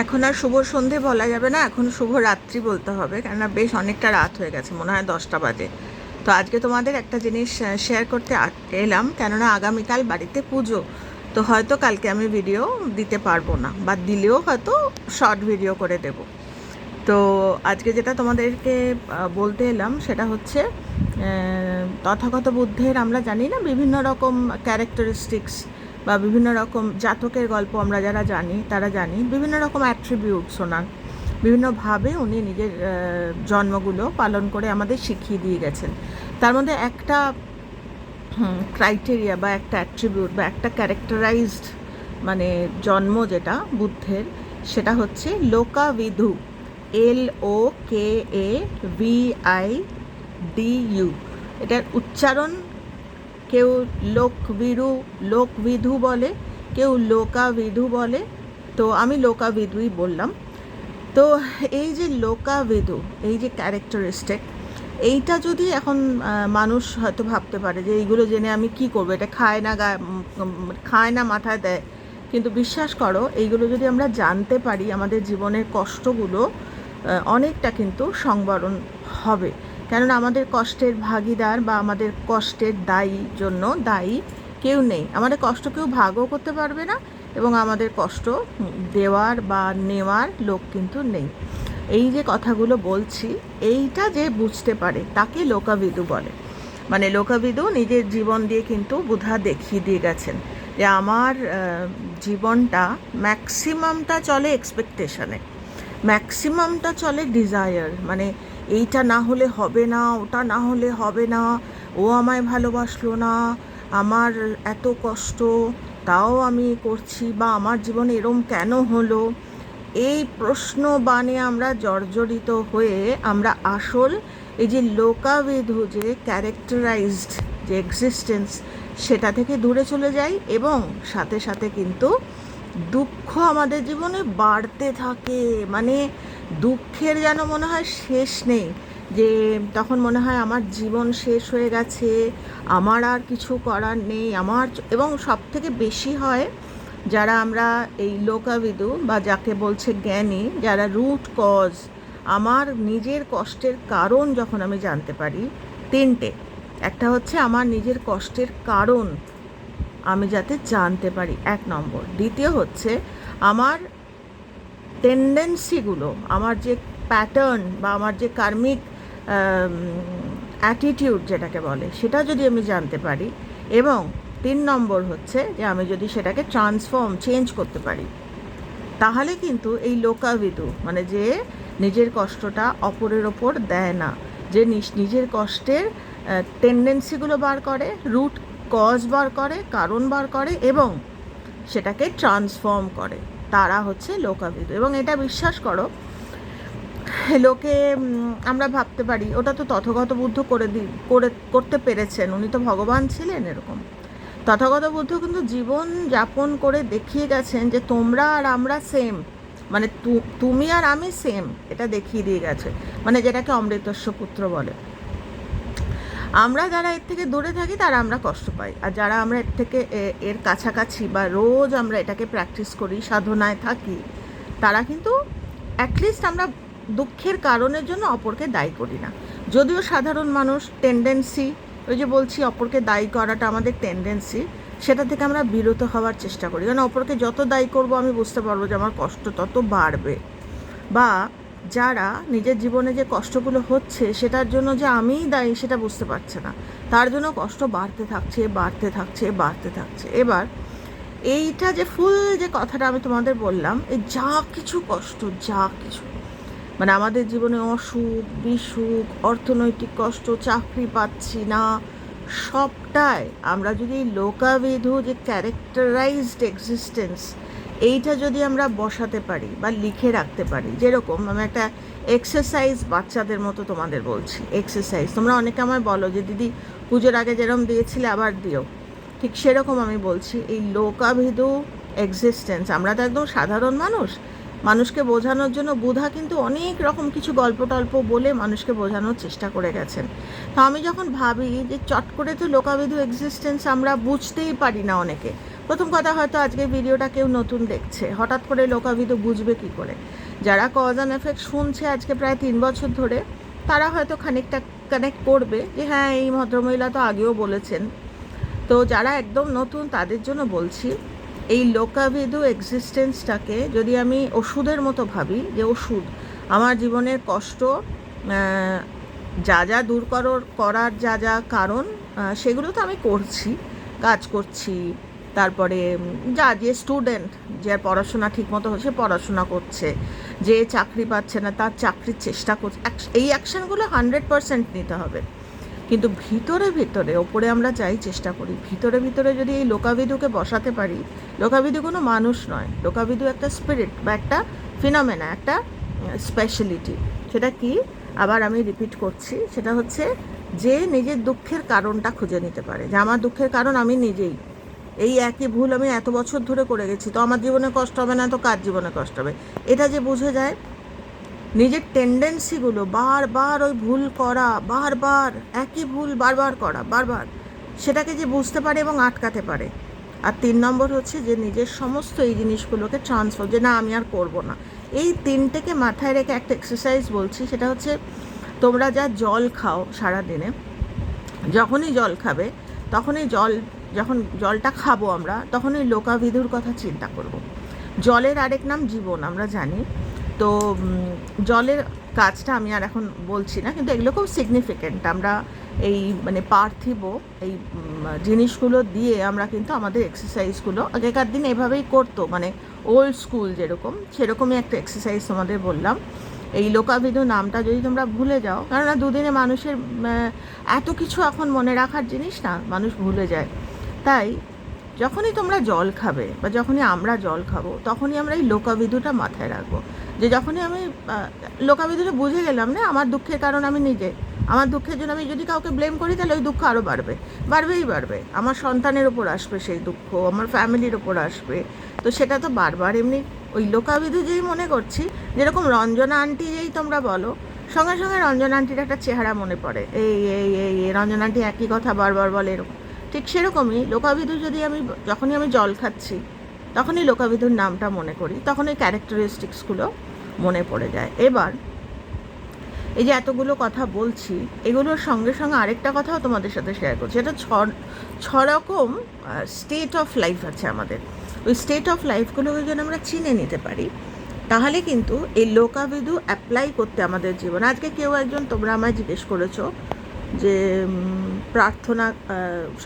এখন আর শুভ সন্ধে বলা যাবে না, এখন শুভ রাত্রি বলতে হবে, কেননা বেশ অনেকটা রাত হয়ে গেছে, মনে হয় দশটা বাজে। তো আজকে তোমাদের একটা জিনিস শেয়ার করতে এলাম, কেননা আগামীকাল বাড়িতে পুজো, তো হয়তো কালকে আমি ভিডিও দিতে পারব না, বা দিলেও হয়তো শর্ট ভিডিও করে দেব। তো আজকে যেটা তোমাদেরকে বলতে এলাম, সেটা হচ্ছে তথাগত বুদ্ধের আমরা জানি না বিভিন্ন রকম ক্যারেক্টারিস্টিক্স বা বিভিন্ন রকম জাতকের গল্প আমরা যারা জানি, তারা জানি। বিভিন্ন রকম অ্যাট্রিবিউটস ওনার। বিভিন্নভাবে উনি নিজের জন্মগুলো পালন করে আমাদের শিখিয়ে দিয়ে গেছেন। তার মধ্যে একটা ক্রাইটেরিয়া বা একটা অ্যাট্রিবিউট বা একটা ক্যারেক্টারাইজড মানে জন্ম যেটা, বুদ্ধের, সেটা হচ্ছে লোকাবিধু L O K A V I D U. এটার উচ্চারণ কেউ লোকবিরু লোকবিধু বলে কেউ লোকাবিধু বলে। তো আমি লোকাবিধুই বললাম। তো এই যে লোকাবিধু এই যে ক্যারেক্টারিস্টিক এইটা যদি এখন মানুষ হয়তো ভাবতে পারে যে এইগুলো জেনে আমি কি করব? এটা খায় না উম, খায় না মাথায় দেয়। কিন্তু বিশ্বাস করো এইগুলো যদি আমরা জানতে পারি আমাদের জীবনের কষ্টগুলো অনেকটা কিন্তু সংবরণ হবে। কেননা আমাদের কষ্টের ভাগিদার বা আমাদের কষ্টের দায়ী জন্য দায়ী কেউ নেই। আমাদের কষ্ট কেউ ভাগও করতে পারবে না এবং আমাদের কষ্ট দেওয়ার বা নেওয়ার লোক কিন্তু নেই। এই যে কথাগুলো বলছি, এইটা যে বুঝতে পারে, তাকে লোকাবিদু বলে। মানে লোকাবিদু নিজের জীবন দিয়ে কিন্তু বুধা দেখিয়ে দিয়ে গেছেন যে আমার জীবনটা ম্যাক্সিমামটা চলে এক্সপেকটেশনে ম্যাক্সিমামটা চলে ডিজায়ার মানে এইটা না হলে হবে না, ওটা না হলে হবে না, ও আমায় ভালোবাসলো না, আমার এত কষ্ট, তাও আমি করছি বা আমার জীবনে এরম কেন হলো? এই প্রশ্ন বানে আমরা জর্জরিত হয়ে আমরা আসল, এই যে লোকাবিধু যে ক্যারেক্টারাইজড যে এক্সিস্টেন্স সেটা থেকে দূরে চলে যাই এবং সাথে সাথে কিন্তু দুঃখ আমাদের জীবনে বাড়তে থাকে। মানে দুঃখের যেন মনে হয় শেষ নেই, যে তখন মনে হয় আমার জীবন শেষ হয়ে গেছে, আমার আর কিছু করার নেই, আমার এবং সব থেকে বেশি হয় যারা আমরা এই লোকাবিদু বা যাকে বলছে জ্ঞানী, যারা রুট কজ আমার নিজের কষ্টের কারণ যখন আমি জানতে পারি, তিনটে। একটা হচ্ছে আমার নিজের কষ্টের কারণ আমি যাতে জানতে পারি, এক নম্বর। দ্বিতীয় হচ্ছে আমার টেন্ডেন্সিগুলো আমার যে প্যাটার্ন বা আমার যে কার্মিক অ্যাটিটিউড যেটাকে বলে, সেটা যদি আমি জানতে পারি এবং তিন নম্বর হচ্ছে যে আমি যদি সেটাকে ট্রান্সফর্ম চেঞ্জ করতে পারি, তাহলে কিন্তু এই লোকাবিদু মানে যে নিজের কষ্টটা অপরের ওপর দেয় না, যে নিজ- নিজের কষ্টের টেন্ডেন্সিগুলো বার করে রুট কজ বার করে, কারণ বার করে এবং সেটাকে ট্রান্সফর্ম করে। তারা হচ্ছে লোকাবিদু এবং এটা বিশ্বাস করো, লোকে আমরা ভাবতে পারি, ওটা তো তথাগত বুদ্ধ করে দি, করে করতে পেরেছেন, উনি তো ভগবান ছিলেন এরকম। তথাগত বুদ্ধ কিন্তু জীবন যাপন করে দেখিয়ে গেছেন যে তোমরা আর আমরা সেম মানে তুমি আর আমি সেম এটা দেখিয়ে দিয়ে গেছে। মানে যেটাকে অমৃতস্ব পুত্র বলে। আমরা যারা এর থেকে দূরে থাকি, তারা আমরা কষ্ট পাই। আর যারা আমরা এর থেকে এর কাছাকাছি বা রোজ আমরা এটাকে প্র্যাকটিস করি, সাধনায় থাকি, তারা কিন্তু অ্যাটলিস্ট আমরা দুঃখের কারণের জন্য অপরকে দায়ী করি না। যদিও সাধারণ মানুষ টেন্ডেন্সি ওই যে বলছি, অপরকে দায়ী করাটা আমাদের টেন্ডেন্সি সেটা থেকে আমরা বিরত হওয়ার চেষ্টা করি। কারণ অপরকে যত দায়ী করব, আমি বুঝতে পারব যে আমার কষ্ট তত বাড়বে। বা যারা নিজের জীবনে যে কষ্টগুলো হচ্ছে, সেটার জন্য যে আমিই দায়ী, সেটা বুঝতে পারছে না। তার জন্য কষ্ট বাড়তে থাকছে বাড়তে থাকছে বাড়তে থাকছে। এবার এইটা যে ফুল যে কথাটা আমি তোমাদের বললাম, এই যা কিছু কষ্ট, যা কিছু। মানে আমাদের জীবনে অসুখ, বিসুখ, অর্থনৈতিক কষ্ট, চাকরি পাচ্ছি না, সবটাই আমরা যদি লোকাবিধু যে ক্যারেক্টারাইজড এক্সিস্টেন্স এইটা যদি আমরা বসাতে পারি বা লিখে রাখতে পারি, যেরকম আমি একটা এক্সারসাইজ বাচ্চাদের মতো তোমাদের বলছি এক্সারসাইজ তোমরা অনেকে আমায় বলো যে, দিদি, পুজোর আগে যেরকম দিয়েছিলে আবার দিও। ঠিক সেরকম আমি বলছি, এই লোকাভিধু এক্সিস্টেন্স আমরা তো একদম সাধারণ মানুষ। মানুষকে বোঝানোর জন্য বুধা কিন্তু অনেক রকম কিছু গল্প টল্প বলে মানুষকে বোঝানোর চেষ্টা করে গেছেন। তো আমি যখন ভাবি যে চট করে তো লোকাবিধু এক্সিস্টেন্স আমরা বুঝতেই পারি না অনেকে প্রথম কথা হয়তো আজকে ভিডিওটা কেউ নতুন দেখছে। হঠাৎ করে লোকাভিধু বুঝবে কি করে? যারা কজ অ্যান্ড এফেক্ট শুনছে আজকে প্রায় তিন বছর ধরে, তারা হয়তো খানিকটা কানেক্ট করবে যে হ্যাঁ এই ভদ্রমহিলা তো আগেও বলেছেন। তো যারা একদম নতুন, তাদের জন্য বলছি, এই লোকাভিধু এক্সিস্টেন্সটাকে যদি আমি ওষুধের মতো ভাবি, যে ওষুধ, আমার জীবনের কষ্ট যা যা দূর করর করার যা যা কারণ সেগুলো তো আমি করছি, কাজ করছি তারপরে যা যে স্টুডেন্ট যে পড়াশোনা ঠিকমতো হচ্ছে পড়াশোনা করছে। যে চাকরি পাচ্ছে না, তার চাকরির চেষ্টা করছে। এই অ্যাকশানগুলো হান্ড্রেড পারসেন্ট নিতে হবে। কিন্তু ভিতরে ভিতরে, ওপরে আমরা যাই চেষ্টা করি, ভিতরে ভিতরে যদি এই লোকাবিদুকে বসাতে পারি লোকাবিদু কোনো মানুষ নয়। লোকাবিদু একটা স্পিরিট বা একটা ফিনোমেনা একটা স্পেশালিটি সেটা কি? আবার আমি রিপিট করছি, সেটা হচ্ছে যে নিজের দুঃখের কারণটা খুঁজে নিতে পারে। যে আমার দুঃখের কারণ আমি নিজেই। এই একই ভুল আমি এত বছর ধরে করে গেছি, তো আমার জীবনে কষ্ট হবে না, তো কার জীবনে কষ্ট হবে? এটা যে বুঝে যায়, নিজের টেন্ডেন্সিগুলো বারবার ওই ভুল করা, বারবার, একই ভুল বারবার করা, বারবার, সেটাকে যে বুঝতে পারে এবং আটকাতে পারে। আর তিন নম্বর হচ্ছে যে নিজের সমস্ত এই জিনিসগুলোকে ট্রান্সফার যে না, আমি আর করব না। এই তিনটেকে মাথায় রেখে একটা এক্সারসাইজ বলছি, সেটা হচ্ছে তোমরা যা জল খাও সারা দিনে যখনই জল খাবে, তখনই জল যখন জলটা খাব আমরা, তখন ওই লোকাভিধুর কথা চিন্তা করব। জলের আরেক নাম জীবন, আমরা জানি। তো জলের কাজটা আমি আর এখন বলছি না, কিন্তু এগুলো খুব সিগনিফিক্যান্ট আমরা এই মানে পার্থিব এই জিনিসগুলো দিয়ে আমরা কিন্তু আমাদের এক্সারসাইজগুলো আগেকার দিন এভাবেই করতো মানে ওল্ড স্কুল যেরকম, সেরকমই একটা এক্সারসাইজ তোমাদের বললাম। এই লোকাভিধু নামটা যদি তোমরা ভুলে যাও, কেননা দুদিনে মানুষের এত কিছু এখন মনে রাখার জিনিস না, মানুষ ভুলে যায়। তাই যখনই তোমরা জল খাবে বা যখনই আমরা জল খাব তখনই আমরা এই লোকাবিধুটা মাথায় রাখব। যে যখনই আমি আহ, লোকাবিধুটা বুঝে গেলাম না আমার দুঃখের কারণ আমি নিজে। আমার দুঃখের জন্য আমি যদি কাউকে ব্লেম করি তাহলে ওই দুঃখ আরও বাড়বে। বাড়বেই বাড়বে। আমার সন্তানের ওপর আসবে সেই দুঃখ আমার ফ্যামিলির ওপর আসবে। তো সেটা তো বারবার এমনি ওই লোকাবিধু যেই মনে করছি যেরকম রঞ্জনা আন্টি যেই তোমরা বলো সঙ্গে সঙ্গে রঞ্জনা আন্টির একটা চেহারা মনে পড়ে। এই এই এই রঞ্জনা আন্টি একই কথা বারবার বলে এরকম। ঠিক সেরকমই লোকাবিধু যদি আমি যখনই আমি জল খাচ্ছি, তখনই লোকাবিধুর নামটা মনে করি তখন ওই ক্যারেক্টারিস্টিক্সগুলো মনে পড়ে যায়। এবার, এই যে এতগুলো কথা বলছি, এগুলোর সঙ্গে সঙ্গে আরেকটা কথাও তোমাদের সাথে শেয়ার করছি। এটা ছ ছ রকম স্টেট অফ লাইফ আছে আমাদের। ওই স্টেট অফ লাইফগুলোকে যদি আমরা চিনে নিতে পারি, তাহলে কিন্তু এই লোকাবিদু অ্যাপ্লাই করতে আমাদের জীবন। আজকে কেউ একজন তোমরা আমায় জিজ্ঞেস করেছ যে প্রার্থনা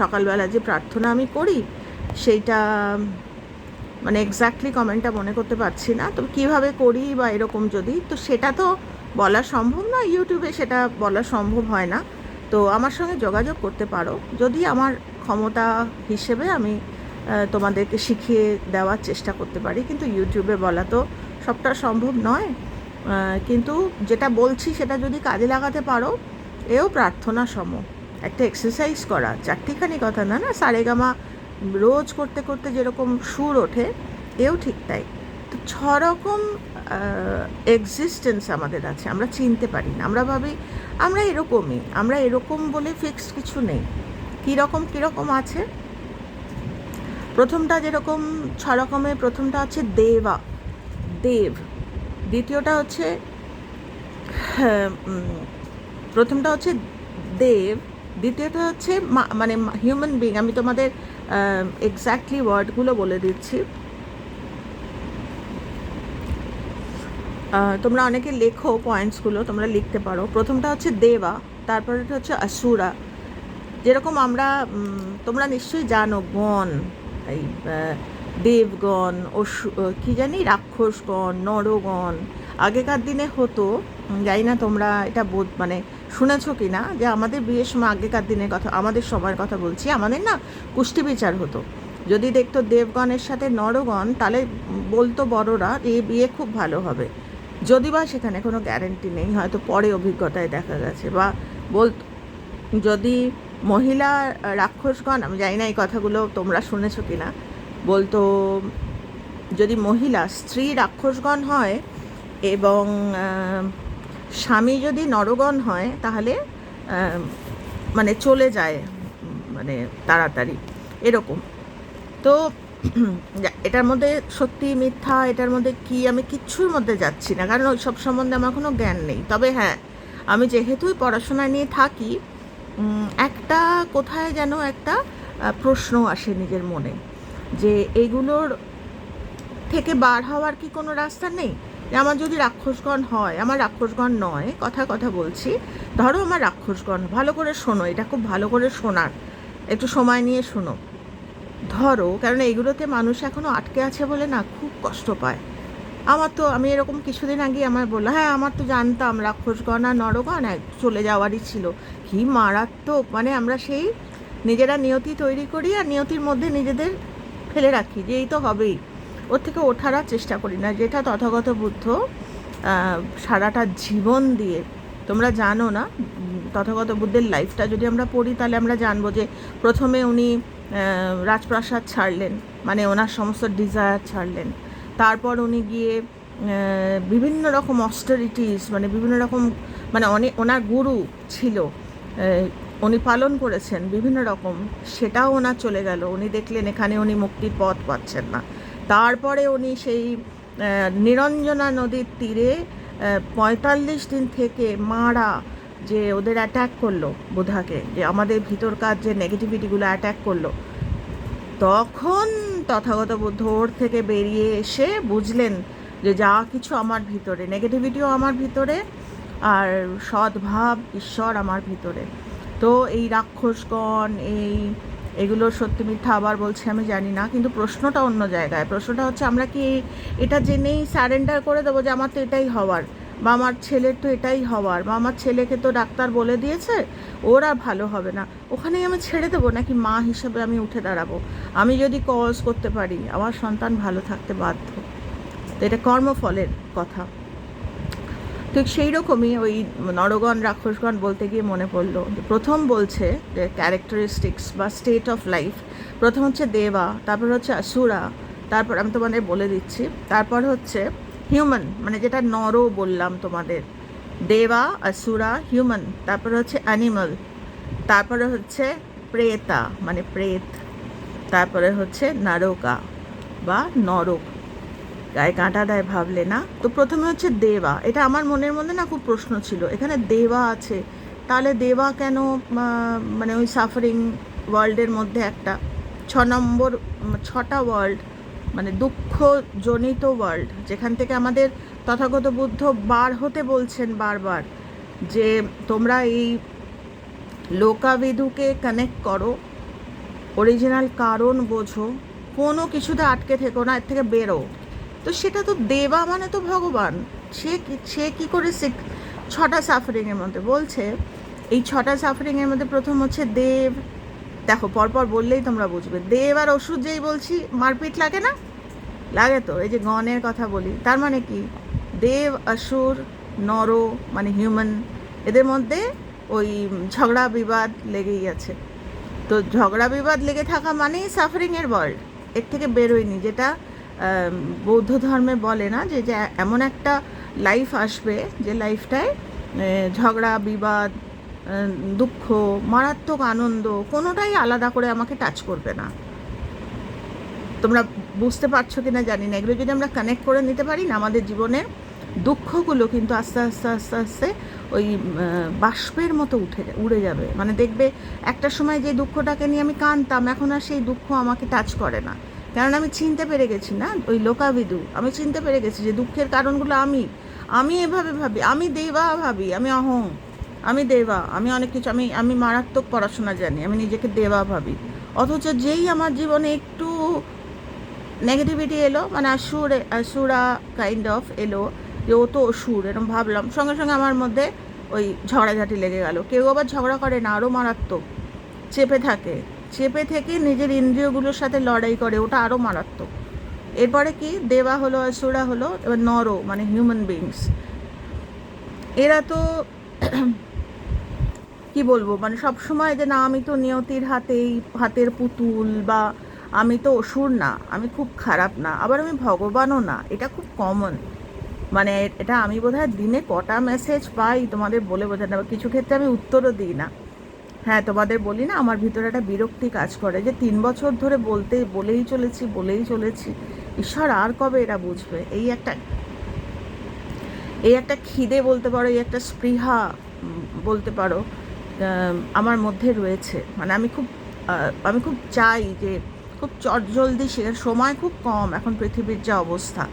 সকালবেলা যে প্রার্থনা আমি করি, সেইটা মানে এক্স্যাক্টলি কমেন্টটা মনে করতে পারছি না। তো কীভাবে করি বা এরকম যদি, তো সেটা তো বলা সম্ভব না ইউটিউবে সেটা বলা সম্ভব হয় না। তো আমার সঙ্গে যোগাযোগ করতে পারো। যদি আমার ক্ষমতা হিসেবে আমি তোমাদেরকে শিখিয়ে দেওয়ার চেষ্টা করতে পারি, কিন্তু ইউটিউবে বলা তো সবটা সম্ভব নয়। কিন্তু যেটা বলছি সেটা যদি কাজে লাগাতে পারো এও প্রার্থনা সম। একটা এক্সারসাইজ করা চারটিখানি কথা না না সারেগামা রোজ করতে করতে যেরকম সুর ওঠে এও ঠিক তাই। তো ছ রকম এক্সিস্টেন্স আমাদের আছে আমরা চিনতে পারি না আমরা ভাবি আমরা এরকমই আমরা এরকম বলে ফিক্সড কিছু নেই। কীরকম কীরকম আছে? প্রথমটা যেরকম ছ রকমের প্রথমটা হচ্ছে দেবা দেব। দ্বিতীয়টা হচ্ছে হ্যাঁ, প্রথমটা হচ্ছে দেব, দ্বিতীয়টা হচ্ছে মানে হিউম্যান বিং আমি তোমাদের এক্স্যাক্টলি ওয়ার্ডগুলো বলে দিচ্ছি। তোমরা অনেকে লেখো পয়েন্টসগুলো তোমরা লিখতে পারো। প্রথমটা হচ্ছে দেবা, তারপরেটা হচ্ছে আসুরা। যেরকম আমরা তোমরা নিশ্চয়ই জানো গণ, এই দেবগণ, অসু কি জানি, রাক্ষসগণ, নরগণ। আগেকার দিনে হতো জানি না তোমরা এটা বোধ মানে শুনেছো কি না যে আমাদের বিয়ের সময় আগেকার দিনের কথা, আমাদের সময়ের কথা বলছি। আমাদের না কুষ্টি বিচার হতো। যদি দেখতো দেবগণের সাথে নরগণ, তাহলে বলতো বড়রা এই বিয়ে খুব ভালো হবে। যদি বা সেখানে কোনো গ্যারেন্টি নেই, হয়তো পরে অভিজ্ঞতায় দেখা গেছে। বা বল, যদি মহিলা রাক্ষসগণ, আমি জানি না এই কথাগুলো তোমরা শুনেছো কি না, বলতো যদি মহিলা স্ত্রী রাক্ষসগণ হয় এবং স্বামী যদি নরগণ হয়, তাহলে মানে চলে যায় মানে তাড়াতাড়ি। এরকম। তো এটার মধ্যে সত্যি মিথ্যা, এটার মধ্যে কি, আমি কিচ্ছুর মধ্যে যাচ্ছি না। কারণ ওই সব সম্বন্ধে আমার কোনো জ্ঞান নেই। তবে হ্যাঁ আমি যেহেতুই পড়াশোনা নিয়ে থাকি একটা কোথায় যেন একটা প্রশ্ন আসে নিজের মনে। যে এইগুলোর থেকে বার হওয়ার কি কোনো রাস্তা নেই? আমার যদি রাক্ষসগণ হয়, আমার রাক্ষসগণ নয়, কথা কথা বলছি। ধরো আমার রাক্ষসগণ, ভালো করে শোনো, এটা খুব ভালো করে শোনার। একটু সময় নিয়ে শোনো। ধরো কারণ এইগুলোতে মানুষ এখনও আটকে আছে বলে না খুব কষ্ট পায়। আমার তো, আমি এরকম কিছুদিন আগে আমার বলল হ্যাঁ আমার তো জানতাম রাক্ষসগণ আর নরগণ এক চলে যাওয়ারই ছিল। কি মারাত্মক মানে আমরা সেই নিজেরা নিয়তি তৈরি করি আর নিয়তির মধ্যে নিজেদের ফেলে রাখি যে এই তো হবেই। ওর থেকে ওঠার চেষ্টা করি না। যেটা তথাগত বুদ্ধ সারাটা জীবন দিয়ে, তোমরা জানো না, তথাগত বুদ্ধের লাইফটা যদি আমরা পড়ি, তাহলে আমরা জানব যে প্রথমে উনি রাজপ্রাসাদ ছাড়লেন মানে ওনার সমস্ত ডিজায়ার ছাড়লেন। তারপর উনি গিয়ে বিভিন্ন রকম অস্টারিটিস মানে বিভিন্ন রকম মানে অনেক ওনার গুরু ছিল উনি পালন করেছেন বিভিন্ন রকম, সেটাও ওনার চলে গেল। উনি দেখলেন এখানে উনি মুক্তির পথ পাচ্ছেন না। তারপরে উনি সেই নিরঞ্জনা নদীর তীরে পঁয়তাল্লিশ দিন থেকে মারা যে ওদের অ্যাট্যাক করল বুধাকে, যে আমাদের ভিতরকার যে নেগেটিভিটিগুলো অ্যাট্যাক করল। তখন তথাগত বুদ্ধ ওর থেকে বেরিয়ে এসে বুঝলেন যে যা কিছু আমার ভিতরে নেগেটিভিটিও আমার ভিতরে আর সদ্ভাব ঈশ্বর আমার ভিতরে। তো এই রাক্ষসগণ এই এগুলোর সত্যি মিথ্যা আবার বলছে আমি জানি না, কিন্তু প্রশ্নটা অন্য জায়গায়। প্রশ্নটা হচ্ছে, আমরা কি এটা জেনেই স্যারেন্ডার করে দেবো যে আমার তো এটাই হওয়ার? বা আমার ছেলের তো এটাই হওয়ার? বা আমার ছেলেকে তো ডাক্তার বলে দিয়েছে, ওর আর ভালো হবে না। ওখানেই আমি ছেড়ে দেবো নাকি মা হিসেবে আমি উঠে দাঁড়াবো? আমি যদি কজ করতে পারি, আমার সন্তান ভালো থাকতে বাধ্য। তো এটা কর্মফলের কথা। ঠিক সেই রকমই ওই নরগণ, রাক্ষসগণ বলতে গিয়ে মনে পড়ল। প্রথম বলছে যে ক্যারেক্টারিস্টিক্স বা স্টেট অফ লাইফ প্রথম হচ্ছে দেবা, তারপর হচ্ছে আসুরা, তারপর আমি তোমাদের বলে দিচ্ছি। তারপর হচ্ছে হিউম্যান মানে যেটা নর বললাম তোমাদের। দেবা, আসুরা হিউম্যান তারপর হচ্ছে অ্যানিমাল তারপরে হচ্ছে প্রেতা মানে প্রেত, তারপরে হচ্ছে নারকা বা নরক। গায়ে কাঁটা দেয় ভাবলে না? তো প্রথমে হচ্ছে দেবা। এটা আমার মনের মধ্যে না খুব প্রশ্ন ছিল। এখানে দেবা আছে। তাহলে দেবা কেন মানে ওই সাফারিং ওয়ার্ল্ডের মধ্যে একটা? ছ নম্বর, ছটা ওয়ার্ল্ড মানে দুঃখজনিত ওয়ার্ল্ড যেখান থেকে আমাদের তথাগত বুদ্ধ বার হতে বলছেন বারবার যে তোমরা এই লোকাবিদুকে কানেক্ট করো অরিজিনাল কারণ বোঝো, কোনো কিছুতে আটকে থেকো না, এর থেকে বেরো। তো সেটা তো দেবা মানে তো ভগবান। সে কি- সে কী করে শিখ ছটা সাফারিংয়ের মধ্যে। বলছে, এই ছটা সাফারিংয়ের মধ্যে প্রথম হচ্ছে দেব। দেখো, পরপর বললেই তোমরা বুঝবে। দেব আর ওষুধ যেই বলছি, মারপিট লাগে না? লাগে তো। এই যে গণের কথা বলি, তার মানে কি? দেব, অসুর, নর মানে হিউম্যান এদের মধ্যে ওই ঝগড়া বিবাদ লেগেই আছে। তো ঝগড়া বিবাদ লেগে থাকা মানেই সাফারিংয়ের ওয়ার্ল্ড এর থেকে বেরোয়নি, যেটা বৌদ্ধ ধর্মে বলে না যে এমন একটা লাইফ আসবে যে লাইফটায় ঝগড়া, বিবাদ দুঃখ, মারাত্মক আনন্দ, কোনোটাই আলাদা করে আমাকে টাচ করবে না। তোমরা বুঝতে পারছ কি না জানি না। এগুলো যদি আমরা কানেক্ট করে নিতে পারি না, আমাদের জীবনে দুঃখগুলো কিন্তু আস্তে আস্তে আস্তে আস্তে ওই বাষ্পের মতো উঠে, উড়ে যাবে। মানে দেখবে একটা সময় যে দুঃখটাকে নিয়ে আমি কানতাম এখন আর সেই দুঃখ আমাকে টাচ করে না। কারণ আমি চিনতে পেরে গেছি না, ওই লোকাবিদু আমি চিনতে পেরে গেছি যে দুঃখের কারণগুলো আমি আমি এভাবে ভাবি, আমি দেবা ভাবি, আমি অহং, আমি দেবা, আমি অনেক কিছু, আমি আমি মারাত্মক পড়াশোনা জানি, আমি নিজেকে দেবা ভাবি। অথচ যেই আমার জীবনে একটু নেগেটিভিটি এলো মানে আসুর আসুরা কাইন্ড অফ এলো, যে ও তো অসুর এরকম ভাবলাম। সঙ্গে সঙ্গে আমার মধ্যে ওই ঝগড়াঝাটি লেগে গেল। কেউ আবার ঝগড়া করে না, আরও মারাত্মক, চেপে থাকে। চেপে থেকে নিজের ইন্দ্রিয়গুলোর সাথে লড়াই করে, ওটা আরও মারাত্মক। এরপরে কি? দেবা হলো, অসুরা হলো, এবার নর মানে হিউম্যান বিংস এরা তো কি বলব? মানে সব সময় যে, না, আমি তো নিয়তির হাতেই, হাতের পুতুল বা, আমি তো অসুর না, আমি খুব খারাপ না, আবার আমি ভগবানও না এটা খুব কমন মানে এটা আমি বোধহয় দিনে কটা মেসেজ পাই তোমাদের বলে যাবে। কিছু ক্ষেত্রে আমি উত্তরও দিই না। হ্যাঁ তোমাদের বলি না, আমার ভিতরে একটা বিরক্তি কাজ করে যে তিন বছর ধরে বলতে, বলেই চলেছি বলেই চলেছি। ঈশ্বর, আর কবে এরা বুঝবে? এই একটা এই একটা খিদে বলতে পারো, এই একটা স্পৃহা বলতে পারো আমার মধ্যে রয়েছে। মানে আমি খুব আমি খুব চাই যে খুব চটজলদি সে, সময় খুব কম এখন পৃথিবীর যা অবস্থা।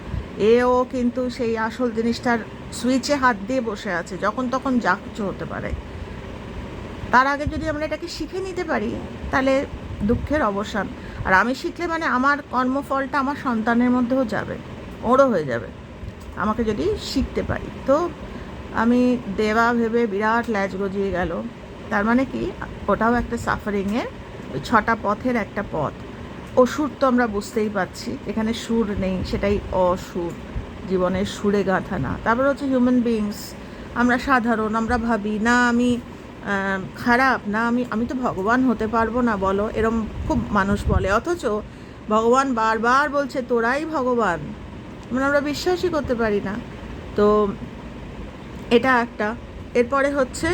এও কিন্তু সেই আসল জিনিসটার সুইচে হাত দিয়ে বসে আছে, যখন তখন যা কিছু হতে পারে। তার আগে যদি আমরা এটাকে শিখে নিতে পারি, তাহলে দুঃখের অবসান। আর আমি শিখলে মানে আমার কর্মফলটা আমার সন্তানের মধ্যেও যাবে, ওরও হয়ে যাবে। আমাকে যদি শিখতে পারি। তো আমি দেওয়া ভেবে বিরাট ল্যাজ গজিয়ে গেল। তার মানে কি? ওটাও একটা সাফারিংয়ের ওই ছটা পথের একটা পথ। অসুর তো আমরা বুঝতেই পারছি, এখানে সুর নেই, সেটাই অসুর। জীবনের সুরে গাঁথা না। তারপর হচ্ছে হিউম্যান বিংস আমরা সাধারণ, আমরা ভাবি, না, আমি খারাপ না আমি আমি তো ভগবান হতে পারব না, বলো। এরম খুব মানুষ বলে। অথচ ভগবান বারবার বলছে, তোরাই ভগবান। মানে আমরা বিশ্বাসই করতে পারি না। তো এটা একটা। এরপরে হচ্ছে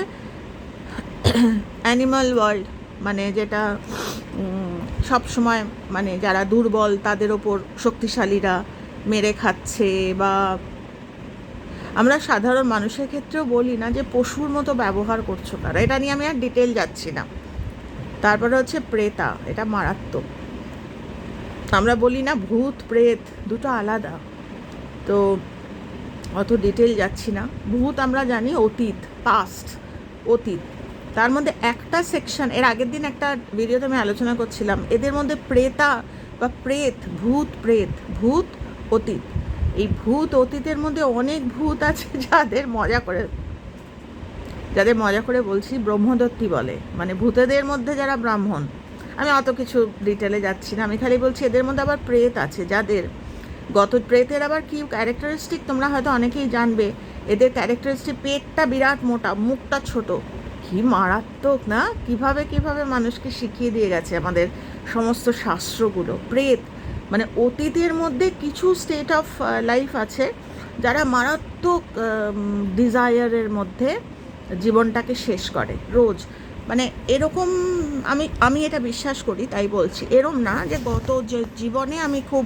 অ্যানিমাল ওয়ার্ল্ড মানে যেটা সব সময় মানে যারা দুর্বল, তাদের ওপর শক্তিশালীরা মেরে খাচ্ছে বা আমরা সাধারণ মানুষের ক্ষেত্রেও বলি না যে পশুর মতো ব্যবহার করছ তারা। এটা নিয়ে আমি আর ডিটেল যাচ্ছি না। তারপরে হচ্ছে প্রেতা, এটা মারাত্মক। আমরা বলি না ভূত, প্রেত, দুটো আলাদা। তো অত ডিটেল যাচ্ছি না। ভূত আমরা জানি অতীত পাস্ট অতীত। তার মধ্যে একটা সেকশন এর আগের দিন একটা ভিডিওতে আমি আলোচনা করছিলাম। এদের মধ্যে প্রেতা বা প্রেত, ভূত প্রেত, ভূত, অতীত। এই ভূত অতীতের মধ্যে অনেক ভূত আছে যাদের মজা করে, যাদের মজা করে বলছি ব্রহ্মদত্তি বলে। মানে ভূতেদের মধ্যে যারা ব্রাহ্মণ, আমি অত কিছু ডিটেলে যাচ্ছি না, আমি খালি বলছি এদের মধ্যে আবার প্রেত আছে, যাদের গত প্রেতের আবার কি ক্যারেক্টারিস্টিক তোমরা হয়তো অনেকেই জানবে, এদের ক্যারেক্টারিস্টিক পেটটা বিরাট মোটা, মুখটা ছোট। কি মারাত্মক না? কীভাবে কীভাবে মানুষকে শিখিয়ে দিয়ে গেছে আমাদের সমস্ত শাস্ত্রগুলো? প্রেত মানে অতীতের মধ্যে কিছু স্টেট অফ লাইফ আছে যারা মারাত্মক ডিজায়ারের মধ্যে জীবনটাকে শেষ করে রোজ। মানে এরকম আমি আমি এটা বিশ্বাস করি, তাই বলছি। এরম না যে গত যে জীবনে আমি খুব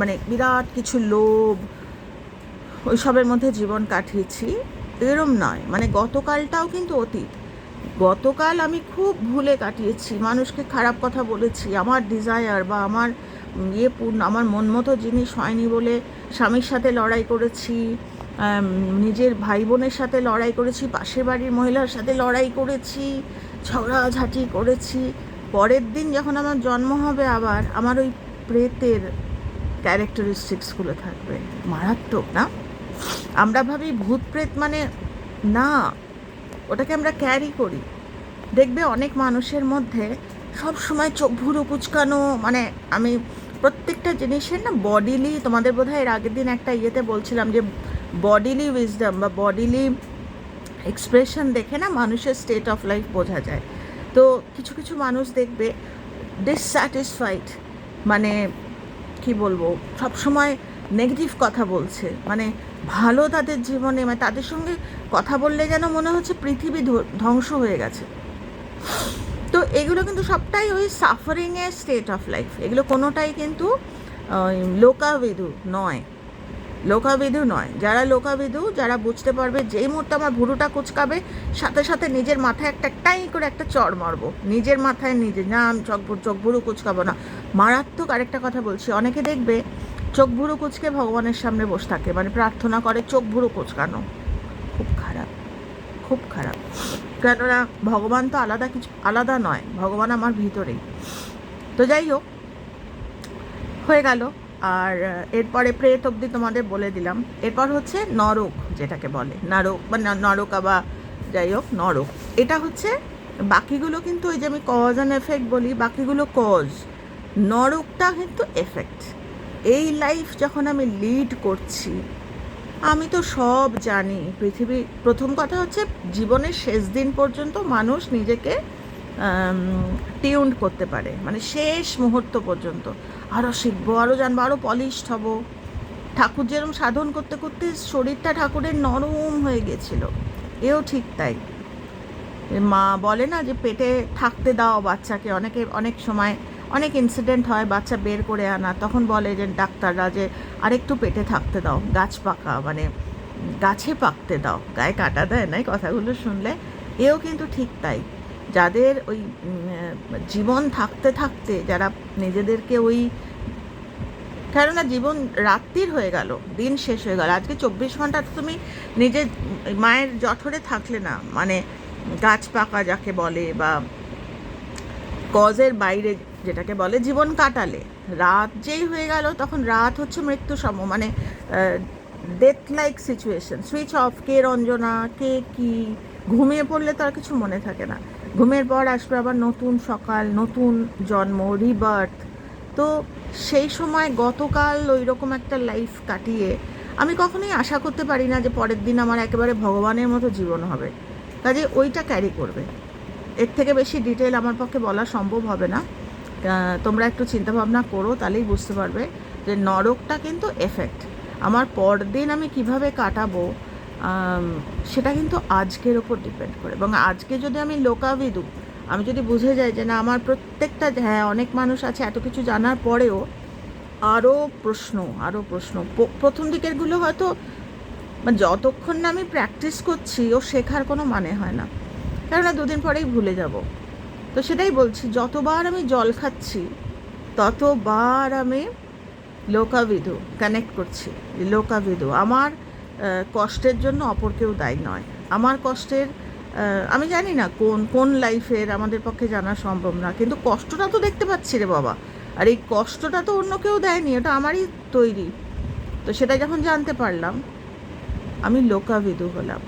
মানে বিরাট কিছু লোভ, ওইসবের মধ্যে জীবন কাটিয়েছি, এরম নয়। মানে গতকালটাও কিন্তু অতীত। গতকাল আমি খুব ভুলে কাটিয়েছি, মানুষকে খারাপ কথা বলেছি, আমার ডিজায়ার বা আমার ইয়ে পূর্ণ, আমার মন মতো জিনিস হয়নি বলে স্বামীর সাথে লড়াই করেছি নিজের ভাই বোনের সাথে লড়াই করেছি, পাশের বাড়ির মহিলার সাথে লড়াই করেছি, ঝগড়াঝাঁটি করেছি। পরের দিন যখন আমার জন্ম হবে আবার, আমার ওই প্রেতের ক্যারেক্টারিস্টিক্সগুলো থাকবে। মারাত্মক, না? আমরা ভাবি ভূত প্রেত মানে না ওটাকে আমরা ক্যারি করি। দেখবে অনেক মানুষের মধ্যে সব সময় চোখ ভুরু কুচকানো মানে আমি প্রত্যেকটা জিনিসের না বডিলি তোমাদের বোধহয় এর আগের দিন একটা ইয়েতে বলছিলাম যে বডিলি উইজডম বা বডিলি এক্সপ্রেশন দেখে না মানুষের স্টেট অফ লাইফ বোঝা যায়। তো কিছু কিছু মানুষ দেখবে ডিসস্যাটিসফাইড মানে কি বলব, সব সময় নেগেটিভ কথা বলছে। মানে ভালো তাদের জীবনে মানে তাদের সঙ্গে কথা বললে যেন মনে হচ্ছে পৃথিবী ধ্বংস হয়ে গেছে। তো এগুলো কিন্তু সবটাই ওই সাফারিংয়ের স্টেট অফ লাইফ এগুলো কোনোটাই কিন্তু, ওই লোকাবিদু নয়। লোকাবিদু নয়। যারা লোকাবিদু, যারা বুঝতে পারবে যেই মুহূর্তে আমার ভুরুটা কুচকাবে, সাথে সাথে নিজের মাথায় একটা টাই করে একটা চড় মারবো। নিজের মাথায় নিজে, না, আমি চোখ চোখ ভুরু কুচকাবো না। মারাত্মক আরেকটা কথা বলছি। অনেকে দেখবে চোখ ভুরু কুচকে ভগবানের সামনে বসে থাকে। মানে প্রার্থনা করে, চোখ ভুরু কুচকানো। খুব খারাপ খুব খারাপ। কেননা ভগবান তো আলাদা কিছু, আলাদা নয়, ভগবান আমার ভিতরেই। তো যাই হোক, হয়ে গেল। আর এরপরে প্রেত অবধি তোমাদের বলে দিলাম। এরপর হচ্ছে নরক যেটাকে বলে। নরক বা ন- নরকা বা যাই হোক, নরক। এটা হচ্ছে বাকিগুলো কিন্তু ওই যে আমি কজ অ্যান্ড এফেক্ট বলি, বাকিগুলো কজ নরকটা কিন্তু এফেক্ট এই লাইফ যখন আমি লিড করছি, আমি তো সব জানি। পৃথিবী, প্রথম কথা হচ্ছে জীবনের শেষ দিন পর্যন্ত মানুষ নিজেকে টিউন্ড করতে পারে। মানে শেষ মুহূর্ত পর্যন্ত। আরও শিখব আরও জানব আরও পলিশড হব। ঠাকুর যেরকম সাধন করতে করতে শরীরটা ঠাকুরের নরম হয়ে গেছিল, এও ঠিক তাই। মা বলে না যে, পেটে থাকতে দাও বাচ্চাকে। অনেকে, অনেক সময় অনেক ইনসিডেন্ট হয়, বাচ্চা বের করে আনা, তখন বলে যে, ডাক্তাররা যে আরেকটু পেটে থাকতে দাও, গাছ পাকা মানে গাছে পাকতে দাও, গায়ে কাটা দেয় না কথাগুলো শুনলে। এও কিন্তু ঠিক তাই। যাদের ওই জীবন থাকতে থাকতে, যারা নিজেদেরকে ওই কেননা জীবন রাত্রির হয়ে গেল, দিন শেষ হয়ে গেল, আজকে চব্বিশ ঘণ্টা তুমি নিজের মায়ের জঠরে থাকলে না মানে গাছ পাকা যাকে বলে বা কজের বাইরে যেটাকে বলে জীবন কাটালে। রাত যেই হয়ে গেল, তখন রাত হচ্ছে মৃত্যু সম মানে death like situation switch off কে রঞ্জনা, কে কি? ঘুমিয়ে পড়লে তো আর কিছু মনে থাকে না। ঘুমের পর আসবে আবার নতুন সকাল, নতুন জন্ম রিবার্থ তো সেই সময় গতকাল ওই রকম একটা লাইফ কাটিয়ে আমি কখনোই আশা করতে পারি না যে পরের দিন আমার একেবারে ভগবানের মতো জীবন হবে। কাজে ওইটা ক্যারি করবে। এর থেকে বেশি ডিটেল আমার পক্ষে বলা সম্ভব হবে না। তোমরা একটু চিন্তাভাবনা করো, তাহলেই বুঝতে পারবে যে নরকটা কিন্তু এফেক্ট আমার পরদিন আমি কীভাবে কাটাবো সেটা কিন্তু আজকের ওপর ডিপেন্ড করে। এবং আজকে যদি আমি লোকাভিদু, আমি যদি বুঝে যাই যে না, আমার প্রত্যেকটা হ্যাঁ অনেক মানুষ আছে, এত কিছু জানার পরেও আরও প্রশ্ন আরও প্রশ্ন। প্রথম দিকেরগুলো হয়তো মানে যতক্ষণ না আমি প্র্যাকটিস করছি, ও শেখার কোনো মানে হয় না। কেননা দুদিন পরেই ভুলে যাব। তো সেটাই বলছি, যতবার আমি জল খাচ্ছি, ততবার আমি লোকাবিদু কানেক্ট করছি যে লোকাবিদু আমার কষ্টের জন্য অপর কেউ দায়ী নয়। আমার কষ্টের আমি জানি না কোন কোন লাইফের আমাদের পক্ষে জানা সম্ভব না, কিন্তু কষ্টটা তো দেখতে পাচ্ছি রে বাবা। আর এই কষ্টটা তো অন্য কেউ দেয়নি ওটা আমারই তৈরি। তো সেটা যখন জানতে পারলাম, আমি লোকাবিদু হলাম।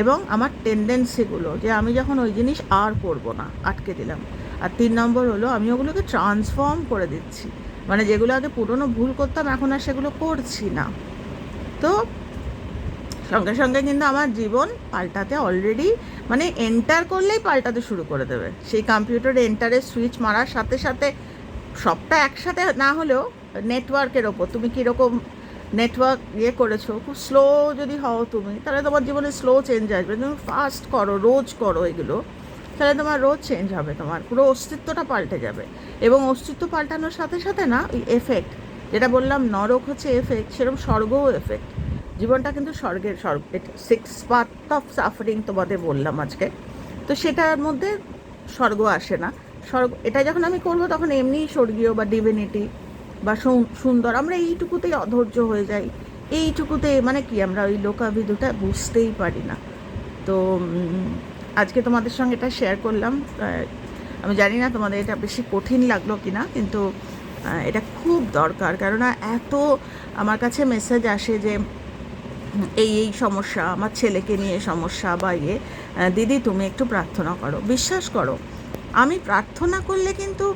এবং আমার টেন্ডেন্সিগুলো যে আমি যখন ওই জিনিস আর করব না, আটকে দিলাম। আর তিন নম্বর হলো আমি ওগুলোকে ট্রান্সফর্ম করে দিচ্ছি। মানে যেগুলো আগে পুরনো ভুল করতাম, এখন আর সেগুলো করছি না। তো সঙ্গে সঙ্গে কিন্তু আমার জীবন পাল্টাতে অলরেডি মানে এন্টার করলেই পাল্টাতে শুরু করে দেবে। সেই কম্পিউটারে এন্টারের সুইচ মারার সাথে সাথে সবটা একসাথে না হলেও নেটওয়ার্কের ওপর তুমি কীরকম নেটওয়ার্ক ইয়ে করেছ, খুব স্লো যদি হও তুমি, তাহলে তোমার জীবনে স্লো চেঞ্জ আসবে। তুমি ফাস্ট করো, রোজ করো এগুলো, তাহলে তোমার রোজ চেঞ্জ হবে তোমার, পুরো অস্তিত্বটা পাল্টে যাবে। এবং অস্তিত্ব পাল্টানোর সাথে সাথে না, ওই এফেক্ট যেটা বললাম নরক হচ্ছে এফেক্ট সেরকম স্বর্গও এফেক্ট জীবনটা কিন্তু স্বর্গের স্বর্গ সিক্স পার্ট অফ সাফারিং তোমাদের বললাম আজকে। তো সেটার মধ্যে স্বর্গ আসে না। স্বর্গ, এটা যখন আমি করব তখন এমনিই স্বর্গীয় বা ডিভিনিটি বা সুন্দর, আমরা এইটুকুতেই অধৈর্য হয়ে যাই। এইটুকুতে মানে কি, আমরা ওই লোকাভিদুটা বুঝতেই পারি না। তো আজকে তোমাদের সঙ্গে এটা শেয়ার করলাম। আমি জানি না তোমাদের এটা বেশি কঠিন লাগল কি না কিন্তু এটা খুব দরকার। কেননা এত আমার কাছে মেসেজ আসে যে, এই এই সমস্যা, আমার ছেলেকে নিয়ে সমস্যা বা ইয়ে দিদি তুমি একটু প্রার্থনা করো, বিশ্বাস করো। আমি প্রার্থনা করলে কিন্তু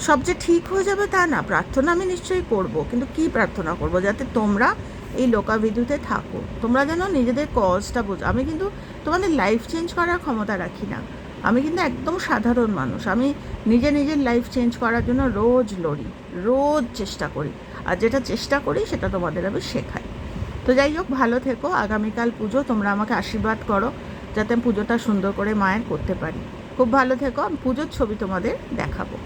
সব যে ঠিক হয়ে যাবে তা না, প্রার্থনা আমি নিশ্চয়ই করব, কিন্তু কি প্রার্থনা করব? যাতে তোমরা এই লোকাবিদ্যুতে থাকো। তোমরা যেন নিজেদের কজটা বোঝো। আমি কিন্তু তোমাদের লাইফ চেঞ্জ করার ক্ষমতা রাখি না। আমি কিন্তু একদম সাধারণ মানুষ। আমি নিজে নিজের লাইফ চেঞ্জ করার জন্য রোজ লড়ি, রোজ চেষ্টা করি। আর যেটা চেষ্টা করি, সেটা তোমাদের আমি শেখাই। তো যাই হোক, ভালো থেকো। আগামীকাল পুজো, তোমরা আমাকে আশীর্বাদ করো, যাতে আমি পুজোটা সুন্দর করে মায়ের করতে পারি। খুব ভালো থেকো। আমি পুজোর ছবি তোমাদের দেখাবো।